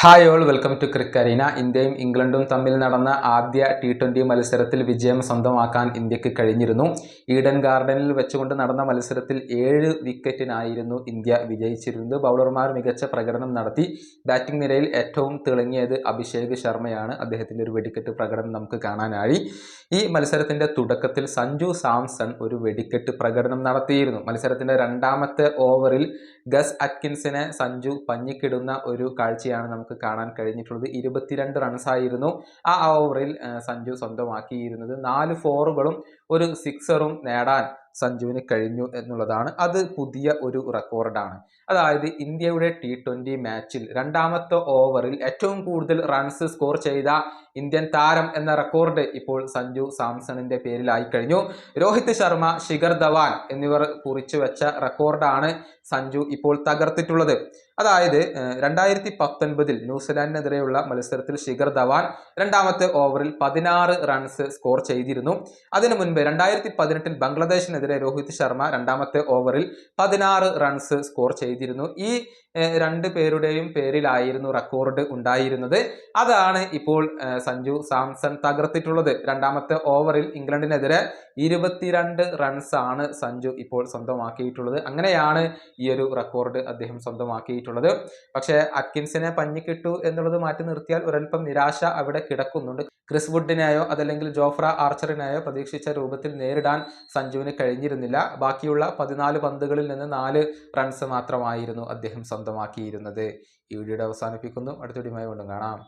Hi all welcome to Cricarena ഇന്ത്യയും ഇംഗ്ലണ്ടും തമ്മിൽ നടന്ന ആദ്യ ടി ട്വന്റി മത്സരത്തിൽ വിജയം സ്വന്തമാക്കാൻ ഇന്ത്യയ്ക്ക് കഴിഞ്ഞിരുന്നു. ഈഡൻ ഗാർഡനിൽ വെച്ചുകൊണ്ട് നടന്ന മത്സരത്തിൽ ഏഴ് വിക്കറ്റിനായിരുന്നു ഇന്ത്യ വിജയിച്ചിരുന്നത്. ബൗളർമാർ മികച്ച പ്രകടനം നടത്തി. ബാറ്റിംഗ് നിരയിൽ ഏറ്റവും തിളങ്ങിയത് അഭിഷേക് ശർമ്മയാണ്. അദ്ദേഹത്തിന്റെ ഒരു വെടിക്കെട്ട് പ്രകടനം നമുക്ക് കാണാനായി. ഈ മത്സരത്തിന്റെ തുടക്കത്തിൽ സഞ്ജു സാംസൺ ഒരു വെടിക്കെട്ട് പ്രകടനം നടത്തിയിരുന്നു. മത്സരത്തിന്റെ രണ്ടാമത്തെ ഓവറിൽ ഗസ് അറ്റ്കിൻസിനെ സഞ്ജു പഞ്ഞിക്കിടുന്ന ഒരു കാഴ്ചയാണ് നമുക്ക് കാണാൻ കഴിഞ്ഞിട്ടുള്ളത്. ഇരുപത്തിരണ്ട് റൺസായിരുന്നു ആ ഓവറിൽ സഞ്ജു സ്വന്തമാക്കിയിരുന്നത്. നാല് ഫോറുകളും ഒരു സിക്സറും നേടാൻ സഞ്ജുവിന് കഴിഞ്ഞു എന്നുള്ളതാണ്. അത് പുതിയ ഒരു റെക്കോർഡാണ് അതായത് ഇന്ത്യയുടെ ടി ട്വന്റി മാച്ചിൽ രണ്ടാമത്തെ ഓവറിൽ ഏറ്റവും കൂടുതൽ റൺസ് സ്കോർ ചെയ്ത ഇന്ത്യൻ താരം എന്ന റെക്കോർഡ് ഇപ്പോൾ സഞ്ജു സാംസണിന്റെ പേരിലായി കഴിഞ്ഞു. രോഹിത് ശർമ്മ ശിഖർ ധവാൻ എന്നിവർ കുറിച്ചു വെച്ച റെക്കോർഡാണ് സഞ്ജു ഇപ്പോൾ തകർത്തിട്ടുള്ളത്. അതായത് രണ്ടായിരത്തി പത്തൊൻപതിൽ ന്യൂസിലാൻഡിനെതിരെയുള്ള മത്സരത്തിൽ ശിഖർ ധവാൻ രണ്ടാമത്തെ ഓവറിൽ പതിനാറ് റൺസ് സ്കോർ ചെയ്തിരുന്നു. അതിനു മുൻപ് രണ്ടായിരത്തി പതിനെട്ടിൽ ബംഗ്ലാദേശിനെതിരെ രോഹിത് ശർമ്മ രണ്ടാമത്തെ ഓവറിൽ പതിനാറ് റൺസ് സ്കോർ ചെയ്തിരുന്നു. ഈ രണ്ട് പേരുടെയും പേരിലായിരുന്നു റെക്കോർഡ് ഉണ്ടായിരുന്നത്. അതാണ് ഇപ്പോൾ സഞ്ജു സാംസൺ തകർത്തിട്ടുള്ളത്. രണ്ടാമത്തെ ഓവറിൽ ഇംഗ്ലണ്ടിനെതിരെ ഇരുപത്തിരണ്ട് റൺസ് ആണ് സഞ്ജു ഇപ്പോൾ സ്വന്തമാക്കിയിട്ടുള്ളത്. അങ്ങനെയാണ് ഈ ഒരു റെക്കോർഡ് അദ്ദേഹം സ്വന്തമാക്കിയിട്ടുള്ളത്. പക്ഷേ അറ്റ്കിൻസിനെ പഞ്ഞിക്കിട്ടു എന്നുള്ളത് മാറ്റി നിർത്തിയാൽ ഒരൽപ്പം നിരാശ അവിടെ കിടക്കുന്നുണ്ട്. ക്രിസ് വുഡിനെയോ അതല്ലെങ്കിൽ ജോഫ്ര ആർച്ചറിനെയോ പ്രതീക്ഷിച്ച രൂപത്തിൽ നേരിടാൻ സഞ്ജുവിന് കഴിഞ്ഞിരുന്നില്ല. ബാക്കിയുള്ള പതിനാല് പന്തുകളിൽ നിന്ന് നാല് റൺസ് മാത്രമായിരുന്നു അദ്ദേഹം സ്വന്തമാക്കിയിരുന്നത്. ഈ വീഡിയോയുടെ അവസാനിപ്പിക്കുന്നു. അടുത്ത വീഡിയോയുമായി വീണ്ടും കാണാം.